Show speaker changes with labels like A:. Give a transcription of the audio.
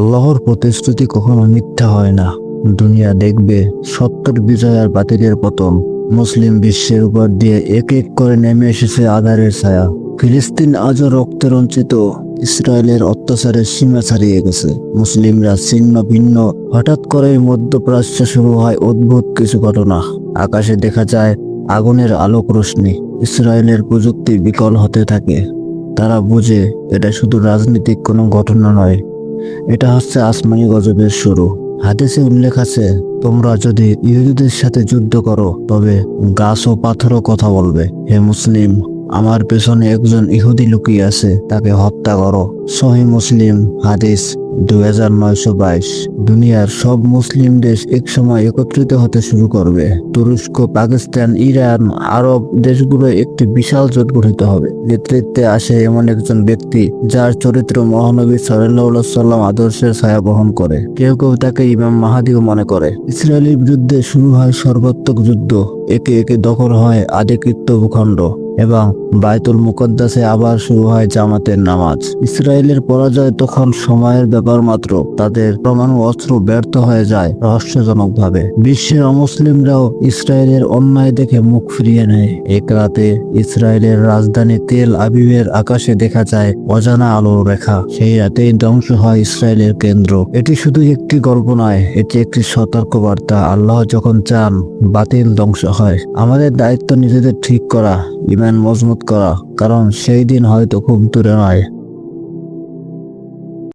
A: আল্লাহর প্রতিশ্রুতি কখনো মিথ্যা হয় না। দুনিয়া দেখবে সত্যের বিজয় আর বাতিলের পতন। মুসলিম বিশ্বের উপর দিয়ে এক এক করে নেমে এসেছে আধারের ছায়া। ফিলিস্তিন আজও রক্তে রঞ্চিত ইসরায়েলের অত্যাচারের সীমা ছাড়িয়ে গেছে। মুসলিমরা ছিন্ন ভিন্ন। হঠাৎ করেই মধ্যপ্রাচ্যে শুরু হয় অদ্ভুত কিছু ঘটনা। আকাশে দেখা যায় আগুনের আলোক রশ্মি। ইসরায়েলের প্রযুক্তি বিকল হতে থাকে। তারা বুঝে এটা শুধু রাজনৈতিক কোনো ঘটনা নয়। এটা হচ্ছে আসমানি গজবের শুরু। হাদিসে উল্লেখ আছে, তোমরা যদি ইহুদিদের সাথে যুদ্ধ করো, তবে গাছ ও পাথরও কথা বলবে। হে মুসলিম, আমার পেছনে একজন ইহুদি লুকিয়ে আছে, তাকে হত্যা করো। সহি মুসলিম হাদিস দুই হাজার নয়শো বাইশ। দুনিয়ার সব মুসলিম দেশ একসময় একত্রিত হতে শুরু করবে। তুরস্ক, পাকিস্তান, ইরান, আরব দেশগুলো একটি বিশাল জোট গঠিত হবে। নেতৃত্বে আসে এমন একজন ব্যক্তি যার চরিত্র মহানবী সাল্লাহ সাল্লাম আদর্শের ছায়া বহন করে। কেউ কেউ তাকে ইমাম মাহাদিও মনে করে। ইসরায়েলের বিরুদ্ধে শুরু হয় সর্বাত্মক যুদ্ধ। একে একে দখল হয় আদিকৃত্য ভূখণ্ড এবং বায়তুল মুকদ্দাসে আবার শুরু হয় জামাতের নামাজ। ইসরায়েলের পরাজয় তখন সময়ের ব্যাপার মাত্র। তাদের পরমাণু অস্ত্র ব্যর্থ হয়ে যায় রহস্যজনকভাবে। বিশ্বের অমুসলিমরাও ইসরায়েলের অন্যায় দেখে মুখ ফিরিয়ে নেয়। এক রাতে ইসরায়েলের রাজধানী তেল আবিবের আকাশে দেখা যায় অজানা আলোর রেখা। সেই রাতেই ধ্বংস হয় ইসরায়েলের কেন্দ্র। এটি শুধু একটি গল্প নয়, এটি একটি সতর্ক বার্তা আল্লাহ যখন চান, বাতিল ধ্বংস হয়। আমাদের দায়িত্ব নিজেদের ঠিক করা ইমান মজবুত করা, কারণ সেই দিন হয়তো খুব দূরে নয়।